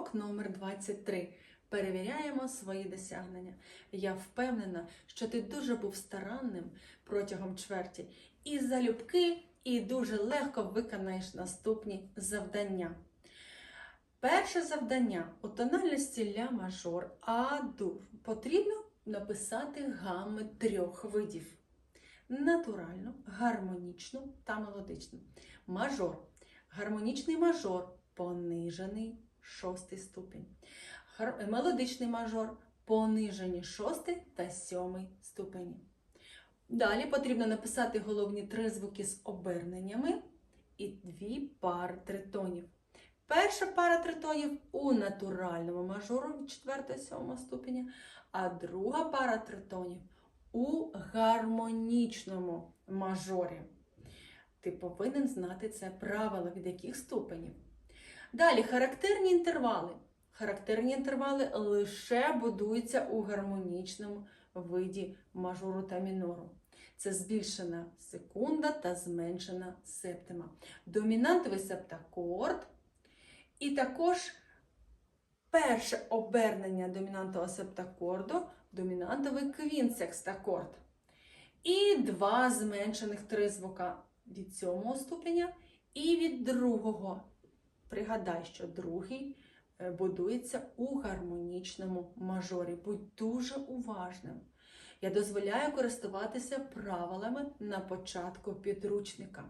Урок номер 23. Перевіряємо свої досягнення. Я впевнена, що ти дуже був старанним протягом чверті і залюбки, і дуже легко виконаєш наступні завдання. Перше завдання у тональності ля мажор А-дур потрібно написати гами трьох видів: натуральну, гармонічну та мелодичну. Мажор. Гармонічний мажор понижений шостий ступінь. Мелодичний мажор понижені шостий та сьомий ступені. Далі потрібно написати головні три звуки з оберненнями і дві пари тритонів. Перша пара тритонів у натуральному мажору від 4-7 ступеня, а друга пара тритонів у гармонічному мажорі. Ти повинен знати це правило, від яких ступенів. Далі характерні інтервали. Характерні інтервали лише будуються у гармонічному виді мажору та мінору. Це збільшена секунда та зменшена септима. Домінантовий септакорд. І також перше обернення домінантового септакорду домінантовий квінсекстакорд. І два зменшених тризвука від сьомого ступеня і від другого. Пригадай, що другий е, будується у гармонічному мажорі. Будь дуже уважним. Я дозволяю користуватися правилами на початку підручника.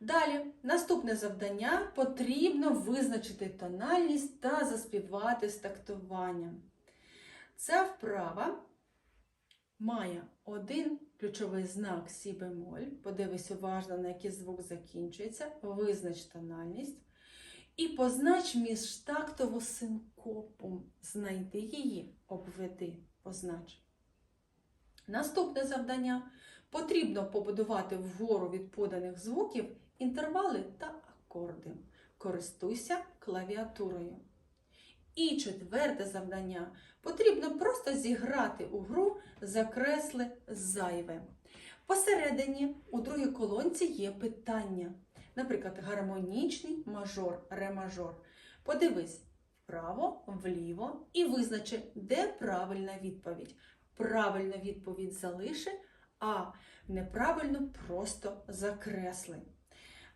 Далі, наступне завдання потрібно визначити тональність та заспівати з тактуванням. Ця вправа має один ключовий знак сі бемоль. Подивись уважно, на який звук закінчується, визнач тональність. І познач міжтактову синкопу. Знайди її, обведи, познач. Наступне завдання потрібно побудувати вгору від поданих звуків інтервали та акорди. Користуйся клавіатурою. І четверте завдання потрібно просто зіграти у гру закресли зайве. Посередині у другій колонці є питання. Наприклад, гармонічний мажор, ре-мажор. Подивись вправо, вліво і визначи, де правильна відповідь. Правильну відповідь залиши, а неправильно просто закресли.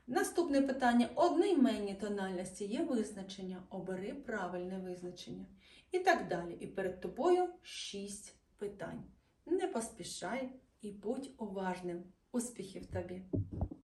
Наступне питання: одноіменні тональності є визначення. Обери правильне визначення. І так далі. І перед тобою шість питань. Не поспішай і будь уважним. Успіхів тобі!